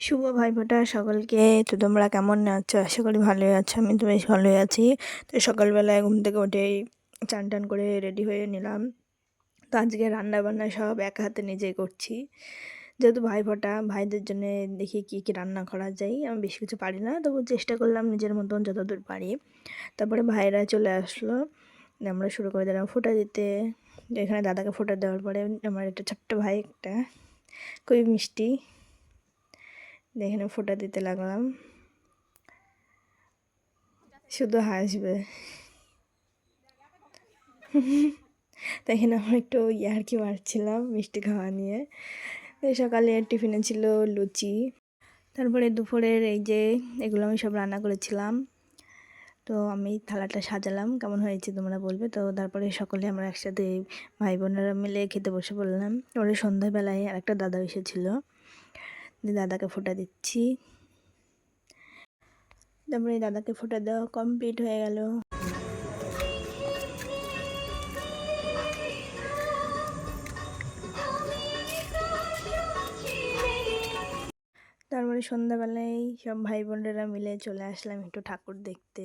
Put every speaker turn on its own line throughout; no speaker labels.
শুভ ভাইফোঁটা সকলকে। তো তোমরা কেমন আছো? আশা করি ভালোই আছো, আমি তো বেশ ভালোই আছি। তো সকালবেলায় ঘুম থেকে উঠেই চান টান করে রেডি হয়ে নিলাম। তো আজকে রান্না বান্না সব এক হাতে নিজেই করছি। যেহেতু ভাইফোঁটা, ভাইদের জন্য দেখি কী কী রান্না করা যায়। আমি বেশি কিছু পারি না, তবু চেষ্টা করলাম নিজের মতন যতদূর পারি। তারপরে ভাইরা চলে আসলো। আমরা শুরু করে দিলাম ফোঁটা দিতে। এখানে দাদাকে ফোঁটা দেওয়ার পরে আমার একটা ছোট্ট ভাই, একটা খুবই মিষ্টি। এখানে ফোঁটা দিতে লাগলাম। শুধু হাসবে। তো এখানে আমরা একটু ইয়ার্কি মারছিলাম মিষ্টি খাওয়া নিয়ে। সকালে টিফিনে ছিল লুচি। তারপরে দুপুরের এই যে এগুলো আমি সব রান্না করেছিলাম। তো আমি থালাটা সাজালাম, কেমন হয়েছে তোমরা বলবে? তো তারপরে সকলে আমরা একসাথে ভাই বোনেরা মিলে খেতে বসে পড়লাম। ওরা সন্ধ্যাবেলায় আর একটা দাদা এসেছিল। দাদাকে ফোটা দিচ্ছি তারপরে দাদাকে ফোটা দেওয়া কমপ্লিট হয়ে গেল তারপরে সন্ধ্যাবেলায় সব ভাই বোনেরা মিলে চলে আসলাম একটু ঠাকুর দেখতে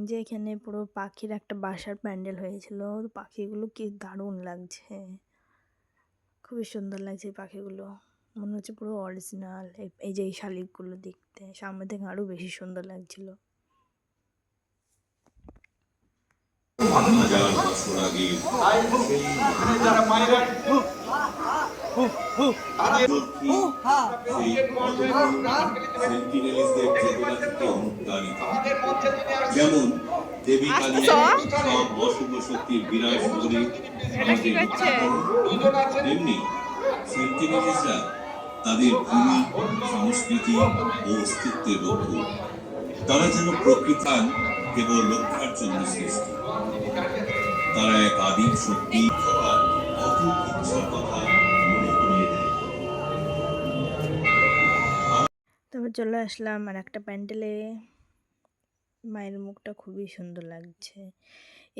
যে এখানে পুরো পাখির একটা বাসার প্যান্ডেল হয়েছিল পাখিগুলো কি দারুণ লাগছে খুবই সুন্দর লাগছে পাখিগুলো মনে হচ্ছে পুরো অরিজিনাল এই যে এই শালিকগুলো দেখতে। সামনে থেকে আরও বেশি সুন্দর লাগছিল।
যেমন দেবী কালী সব অশুভ শক্তির বিরাট করে তেমনি সেন্টিনেলিস্টরা তাদের ভূমি, সংস্কৃতি ও অস্তিত্বের রক্ষক। তারা যেন প্রকৃতান কেবল রক্ষার জন্য সৃষ্টি। তারা এক আদিম শক্তি অটুট ইচ্ছার কথা
চলে আসলাম আর একটা প্যান্ডেলে। মায়ের মুখটা খুবই সুন্দর লাগছে।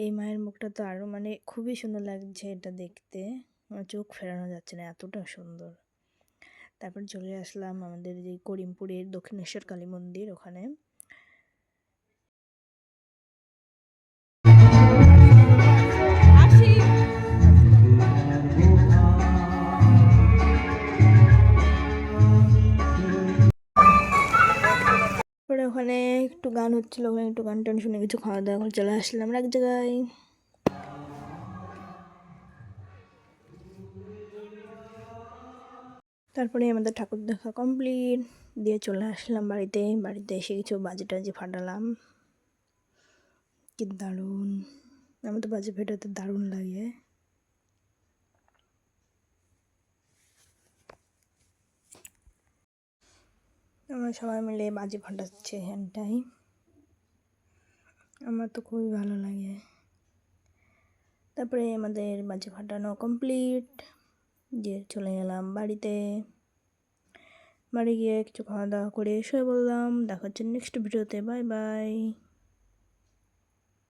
এই মায়ের মুখটা তো আরও মানে খুবই সুন্দর লাগছে এটা দেখতে। চোখ ফেরানো যাচ্ছে না, এতটা সুন্দর। তারপর চলে আসলাম আমাদের যে করিমপুরের দক্ষিণেশ্বর কালী মন্দির ওখানে। ওখানে একটু গান হচ্ছিল ওখানে একটু গান টান শুনে কিছু খাওয়া দাওয়া করে চলে আসলাম। এক জায়গায় তারপরে আমাদের ঠাকুর দেখা কমপ্লিট দিয়ে চলে আসলাম বাড়িতে। বাড়িতে এসে কিছু বাজে টাজে ফাটালাম। কি দারুণ। আমার তো বাজে ফেটাতে দারুণ লাগে। আমরা সবাই মিলে বাজি ফাটাচ্ছে এখানটাই আমার তো খুবই ভালো লাগে। তারপরে আমাদের বাজি ফাটানো কমপ্লিট যে চলে গেলাম বাড়িতে। বাড়ি গিয়ে কিছু খাওয়া দাওয়া করে এসে বললাম দেখা হচ্ছে নেক্সট ভিডিওতে বাই বাই